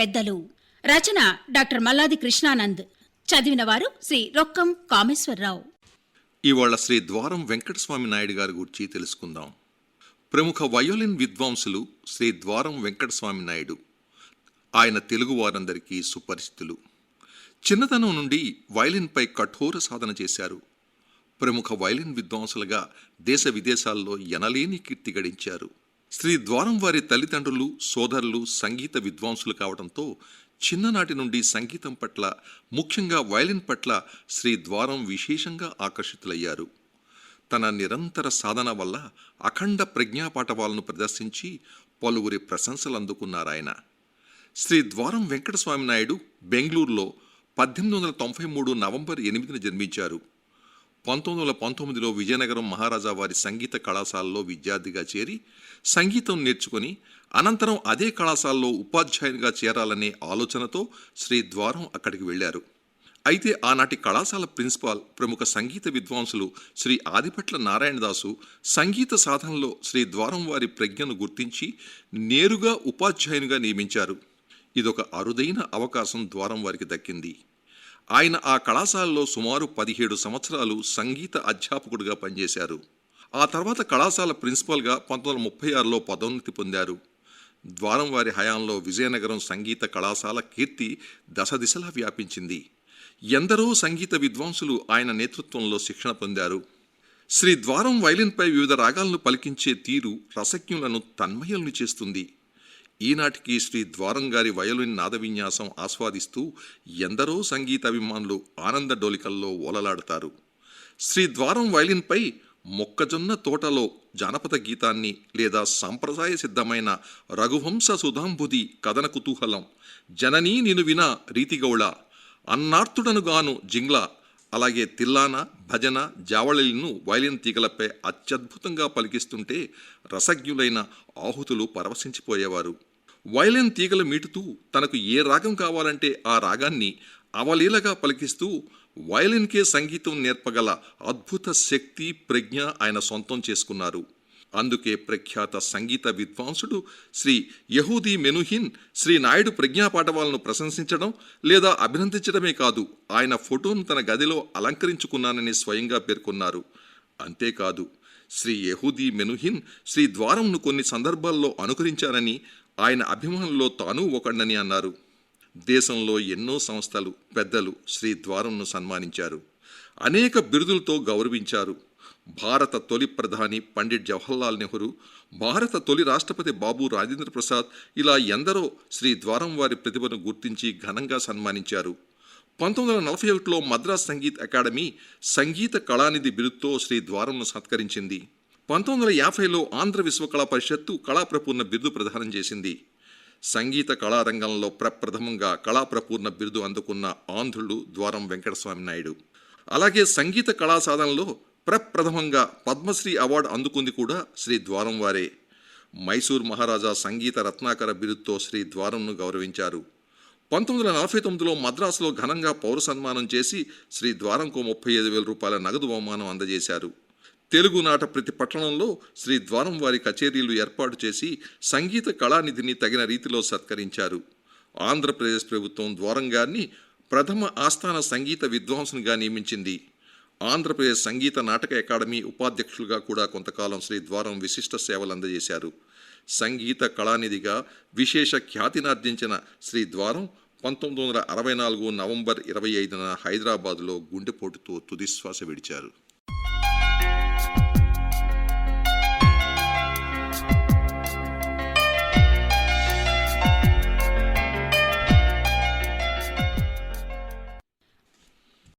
పెద్దలు. రచన డాక్టర్ మల్లాది కృష్ణానంద్. చదివిన వారు శ్రీ రొక్కం కామేశ్వరరావు. ఇవాళ శ్రీ ద్వారం వెంకటస్వామి నాయుడు గారి గురించి తెలుసుకుందాం. ప్రముఖ వయోలిన్ విద్వాంసులు శ్రీ ద్వారం వెంకటస్వామి నాయుడు. ఆయన తెలుగు వారందరికీ సుపరిచితులు. చిన్నతనం నుండి వయలిన్పై కఠోర సాధన చేశారు. ప్రముఖ వయలిన్ విద్వాంసులుగా దేశ విదేశాల్లో ఎనలేని కీర్తి గడించారు. శ్రీ ద్వారం వారి తల్లిదండ్రులు సోదరులు సంగీత విద్వాంసులు కావడంతో చిన్ననాటి నుండి సంగీతం పట్ల ముఖ్యంగా వయలిన్ పట్ల శ్రీ ద్వారం విశేషంగా ఆకర్షితులయ్యారు. తన నిరంతర సాధన వల్ల అఖండ ప్రజ్ఞాపాఠవాలను ప్రదర్శించి పలువురి ప్రశంసలు అందుకున్నారాయన శ్రీ ద్వారం వెంకటస్వామి నాయుడు బెంగళూరులో పద్దెనిమిది వందల తొంభై మూడు నవంబర్ ఎనిమిదిన జన్మించారు. పంతొమ్మిది వందల పంతొమ్మిదిలో విజయనగరం మహారాజా వారి సంగీత కళాశాలలో విద్యార్థిగా చేరి సంగీతం నేర్చుకొని అనంతరం అదే కళాశాలలో ఉపాధ్యాయునిగా చేరాలనే ఆలోచనతో శ్రీ ద్వారం అక్కడికి వెళ్ళారు. అయితే ఆనాటి కళాశాల ప్రిన్సిపాల్ ప్రముఖ సంగీత విద్వాంసులు శ్రీ ఆదిపట్ల నారాయణదాసు సంగీత సాధనలో శ్రీ ద్వారం వారి ప్రజ్ఞను గుర్తించి నేరుగా ఉపాధ్యాయునిగా నియమించారు. ఇదొక అరుదైన అవకాశం ద్వారం వారికి దక్కింది. ఆయన ఆ కళాశాలలో సుమారు పదిహేడు సంవత్సరాలు సంగీత అధ్యాపకుడిగా పనిచేశారు. ఆ తర్వాత కళాశాల ప్రిన్సిపల్గా పంతొమ్మిది వందల ముప్పై ఆరులో పదోన్నతి పొందారు. ద్వారం వారి హయాంలో విజయనగరం సంగీత కళాశాల కీర్తి దశ దిశలా వ్యాపించింది. ఎందరో సంగీత విద్వాంసులు ఆయన నేతృత్వంలో శిక్షణ పొందారు. శ్రీ ద్వారం వైలిన్పై వివిధ రాగాలను పలికించే తీరు రసజ్ఞులను తన్మయులను చేస్తుంది. ఈనాటికి శ్రీ ద్వారం గారి వయలిన్ నాద విన్యాసం ఆస్వాదిస్తూ ఎందరో సంగీతాభిమానులు ఆనంద డోలికల్లో ఓలలాడతారు. శ్రీ ద్వారం వయలిన్పై మొక్కజొన్న తోటలో జానపద గీతాన్ని లేదా సాంప్రదాయ సిద్ధమైన రఘువంశ సుధాంబుది కథన కుతూహలం జననీ నిను విన రీతిగౌళ అన్నార్తుడనుగాను జింగ్ల అలాగే తిల్లాన భజన జావళిలను వయలిన్ తీగలపై అత్యద్భుతంగా పలికిస్తుంటే రసజ్ఞులైన ఆహుతులు పరవశించిపోయేవారు. వయలిన్ తీగలు మీటుతూ తనకు ఏ రాగం కావాలంటే ఆ రాగాన్ని అవలీలగా పలికిస్తూ వయలిన్కే సంగీతం నేర్పగల అద్భుత శక్తి ప్రజ్ఞ ఆయన సొంతం చేసుకున్నారు. అందుకే ప్రఖ్యాత సంగీత విద్వాంసుడు శ్రీ యహూదీ మెనుహిన్ శ్రీ నాయుడు ప్రజ్ఞాపాఠవాలను ప్రశంసించడం లేదా అభినందించడమే కాదు ఆయన ఫోటోను తన గదిలో అలంకరించుకున్నానని స్వయంగా పేర్కొన్నారు. అంతేకాదు శ్రీ యహూదీ మెనుహిన్ శ్రీ ద్వారంను కొన్ని సందర్భాల్లో అనుకరించారని ఆయన అభిమానుల్లో తాను ఒకడని అన్నారు. దేశంలో ఎన్నో సంస్థలు పెద్దలు శ్రీ ద్వారంను సన్మానించారు. అనేక బిరుదులతో గౌరవించారు. భారత తొలి ప్రధాని పండిట్ జవహర్లాల్ నెహ్రూ భారత తొలి రాష్ట్రపతి బాబు రాజేంద్ర ప్రసాద్ ఇలా ఎందరో శ్రీ ద్వారం వారి ప్రతిభను గుర్తించి ఘనంగా సన్మానించారు. పంతొమ్మిది వందల నలభై ఒకటిలో మద్రాస్ సంగీత్ అకాడమీ సంగీత కళానిధి బిరుదుతో శ్రీ ద్వారంను సత్కరించింది. పంతొమ్మిది వందల యాభైలో ఆంధ్ర విశ్వకళా పరిషత్తు కళాప్రపూర్ణ బిరుదు ప్రదానం చేసింది. సంగీత కళారంగంలో ప్రప్రథమంగా కళాప్రపూర్ణ బిరుదు అందుకున్న ఆంధ్రుడు ద్వారం వెంకటస్వామి నాయుడు. అలాగే సంగీత కళా సాధనలో ప్రప్రథమంగా పద్మశ్రీ అవార్డు అందుకుంది కూడా శ్రీ ద్వారం వారే. మైసూర్ మహారాజా సంగీత రత్నాకర బిరుదుతో శ్రీ ద్వారంను గౌరవించారు. పంతొమ్మిది వందల నలభై తొమ్మిదిలో మద్రాసులో ఘనంగా పౌర సన్మానం చేసి శ్రీ ద్వారంకు ముప్పై ఐదు వేల రూపాయల నగదు బహుమానం అందజేశారు. తెలుగునాట ప్రతి పట్టణంలో శ్రీ ద్వారం వారి కచేరీలు ఏర్పాటు చేసి సంగీత కళానిధిని తగిన రీతిలో సత్కరించారు. ఆంధ్రప్రదేశ్ ప్రభుత్వం ద్వారం గారిని ప్రథమ ఆస్థాన సంగీత విద్వాంసునిగా నియమించింది. ఆంధ్రప్రదేశ్ సంగీత నాటక అకాడమీ ఉపాధ్యక్షులుగా కూడా కొంతకాలం శ్రీ ద్వారం విశిష్ట సేవలు అందజేశారు. సంగీత కళానిధిగా విశేష ఖ్యాతినార్జించిన శ్రీ ద్వారం పంతొమ్మిది వందల అరవై నాలుగు నవంబర్ ఇరవై ఐదున హైదరాబాదులో గుండెపోటుతో తుదిశ్వాస విడిచారు.